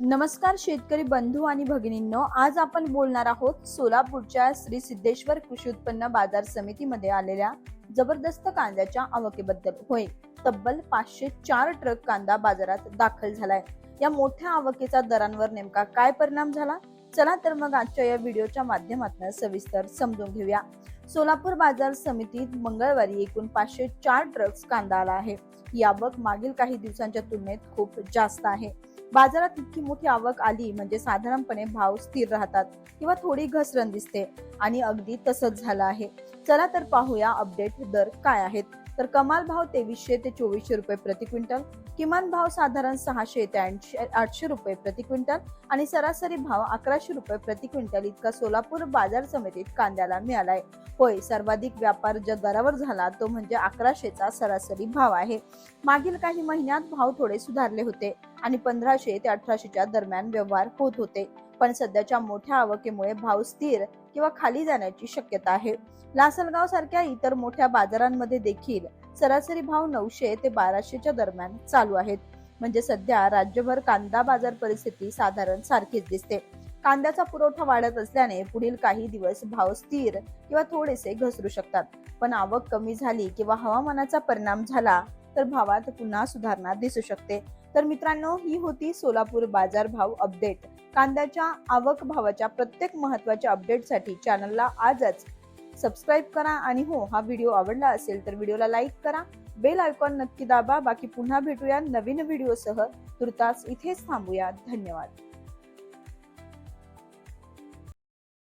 नमस्कार शेतकरी बंधू आणि भगिनींनो आज आपण बोलणार आहोत सोलापूरच्या श्री सिद्धेश्वर कृषी उत्पन्न बाजार समितीमध्ये आलेल्या जबरदस्त कांद्याच्या आवकेबद्दल. होय तब्बल पाचशे चार ट्रक कांदा बाजारात दाखल झालाय. या मोठ्या आवकेचा दरांवर नेमका काय परिणाम झाला? चला तर मग आजच्या या व्हिडिओच्या माध्यमातून सविस्तर समजून घेऊया. सोलापूर बाजार समितीत मंगळवारी एकूण पाचशे चार ट्रक्स कांदा आला आहे. या आवक मागील काही दिवसांच्या तुलनेत खूप जास्त आहे. बाजारात इतकी मोठी आवक आली म्हणजे साधारणपणे भाव स्थिर राहतात किंवा थोडी घसरण दिसते. आणि अगदी तसंच झालं आहे. चला तर पाहूया अपडेट दर काय आहेत. तर कमाल भाव तेवीसशे ते चोवीसशे रुपये प्रति क्विंटल किमान भाव साधारण सहाशे ते ऐंशी आठशे रुपये प्रति क्विंटल आणि सरासरी भाव अकराशे रुपये प्रति क्विंटल इतका सोलापूर बाजार समितीत कांद्याला मिळालाय. होय सर्वाधिक व्यापार ज्या दरावर झाला तो म्हणजे अकराशेचा सरासरी भाव आहे. मागील काही महिन्यात भाव थोडे सुधारले होते आणि पंधराशे ते अठराशेच्या दरम्यान व्यवहार होत होते. पण सध्याच्या मोठ्या आवकेमुळे भाव स्थिर किंवा खाली जाण्याची शक्यता आहे. लासलगाव सारख्या इतर मोठ्या बाजारांमध्ये देखील सरासरी भाव नऊशे ते बाराशेच्या दरम्यान चालू आहेत. म्हणजे सध्या राज्यभर कांदा बाजार परिस्थिती साधारण सारखीच दिसते. कांद्याचा पुरवठा वाढत असल्याने पुढील काही दिवस भाव स्थिर किंवा थोडेसे घसरू शकतात. पण आवक कमी झाली किंवा हवामानाचा परिणाम झाला तर भावात पुन्हा सुधारणा दिसू शकते. तर मित्रांनो ही होती सोलापूर बाजार भाव अपडेट कांद्याच्या आवक भावाच्या प्रत्येक महत्त्वाच्या अपडेटसाठी चॅनलला आजच सबस्क्राईब करा आणि हो हा व्हिडिओ आवडला असेल तर व्हिडिओला लाईक करा. बेल आयकॉन नक्की दाबा. बाकी पुन्हा भेटूया नवीन व्हिडिओसह तुर्तास इथेच थांबूया. धन्यवाद.